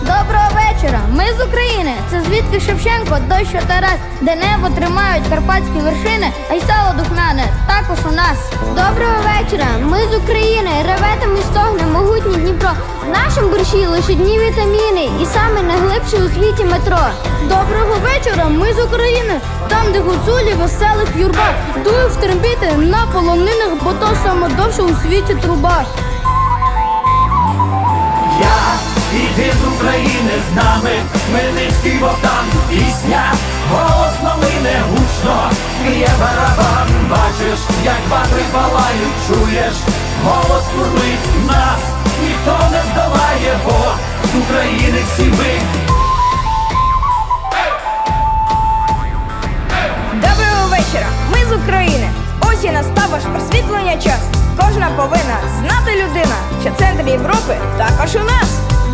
Доброго вечора! Ми з України. Це звідки Шевченко, дощ Тарас, де небо тримають карпатські вершини, а й сало духмяне також у нас. Доброго вечора! Ми з України. Реве та ми стогне могутній Дніпро. В нашому борщі лише дні вітаміни і саме найглибше у світі метро. Доброго вечора! Ми з України. Там, де гуцулі веселих юрба, дує в на полонинах, бо то саме довше у світі труба. Хмельницький Богдан, пісня, голос новини гучно, б'є барабан, бачиш, як батри палають, чуєш, голос сурмить нас, ніхто не здолає, бо з України всі ми. Доброго вечора! Ми з України. Ось і настав ваш просвітлення час. Кожна повинна знати людина, що центр Європи також у нас.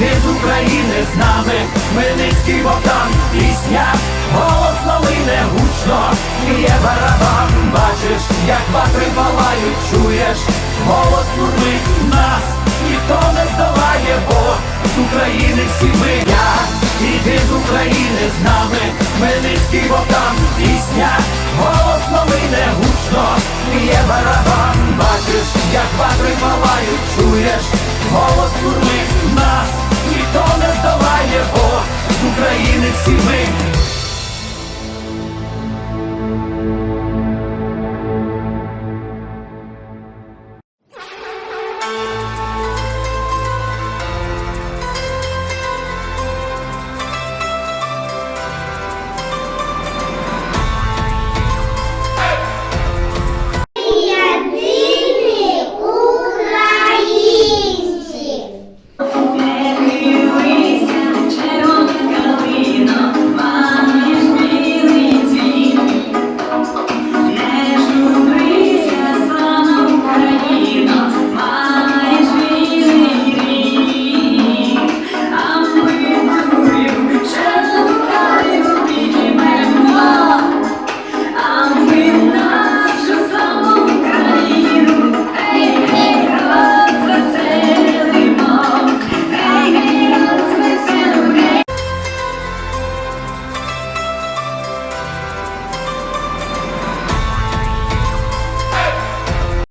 Іди з України з нами, Хмельницький Богдан, пісня, голос новини гучно, б'є барабан, бачиш, як батри палають, чуєш, голос сурмить нас, ніхто не здолає, бо з України всі ми. Я іди з України з нами, Хмельницький Богдан, пісня, голос новини гучно, б'є барабан, бачиш, як батри палають, чуєш, голос сурмить нас, ніхто не здолає, бо з України всі ми.